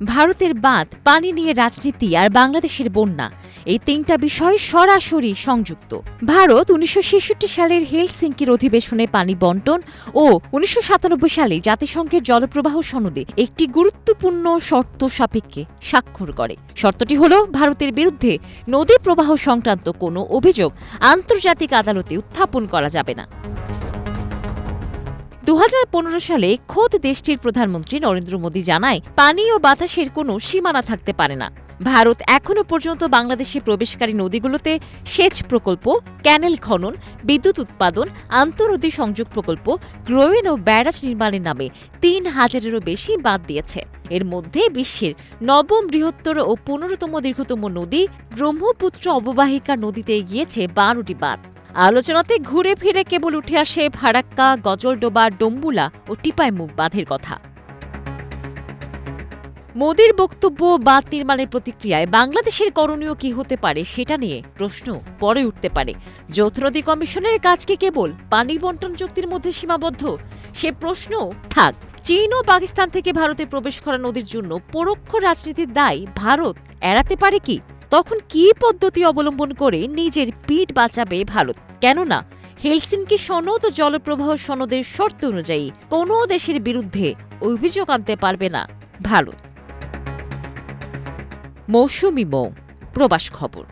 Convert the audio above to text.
ভারতের বাঁধ, পানি নিয়ে রাজনীতি আর বাংলাদেশের বন্যা, এই তিনটা বিষয় সরাসরি সংযুক্ত। ভারত উনিশশো ছেষট্টি সালের হেলসিঙ্কির অধিবেশনে পানি বন্টন ও উনিশশো সাতানব্বই সালে জাতিসংঘের জলপ্রবাহ সনদে একটি গুরুত্বপূর্ণ শর্ত সাপেক্ষে স্বাক্ষর করে। শর্তটি হল, ভারতের বিরুদ্ধে নদী প্রবাহ সংক্রান্ত কোনো অভিযোগ আন্তর্জাতিক আদালতে উত্থাপন করা যাবে না। দু হাজার পনেরো সালে খোদ দেশটির প্রধানমন্ত্রী নরেন্দ্র মোদী জানায়, পানি ও বাতাসের কোনো সীমানা থাকতে পারে না। ভারত এখনও পর্যন্ত বাংলাদেশে প্রবেশকারী নদীগুলোতে সেচ প্রকল্প, ক্যানেল খনন, বিদ্যুৎ উৎপাদন, আন্তঃনদী সংযোগ প্রকল্প গ্রোয়েন ও ব্যারাজ নির্মাণের নামে তিন হাজারেরও বেশি বাদ দিয়েছে। এর মধ্যে বিশ্বের নবম বৃহত্তর ও পনেরোতম দীর্ঘতম নদী ব্রহ্মপুত্র অববাহিকা নদীতে গিয়েছে বারোটি বাঁধ। আলোচনাতে ঘুরে ফিরে কেবল উঠে আসে ফারাক্কা, গজলডোবা, ডম্বুলা ও টিপায় মুখ বাঁধের কথা। মোদির বক্তব্য বাঁধ নির্মাণের প্রতিক্রিয়ায় বাংলাদেশের করণীয় কি হতে পারে সেটা নিয়ে প্রশ্ন পরে উঠতে পারে। যৌথ নদী কমিশনের কাজকে কেবল পানি বন্টন চুক্তির মধ্যে সীমাবদ্ধ? সে প্রশ্ন থাক। চীন ও পাকিস্তান থেকে ভারতে প্রবেশ করা নদীর জন্য পরোক্ষ রাজনীতির দায় ভারত। এড়াতে পারে কি? তখন কি পদ্ধতি অবলম্বন করে নিজের পিঠ বাঁচাবে ভারত? কেননা হেলসিনকি সনদ জলপ্রবাহ সনদের শর্ত অনুযায়ী কোনো দেশের বিরুদ্ধে অভিযোগ আনতে পারবে না ভারত। মৌসুমি মৌ, প্রবাস খবর।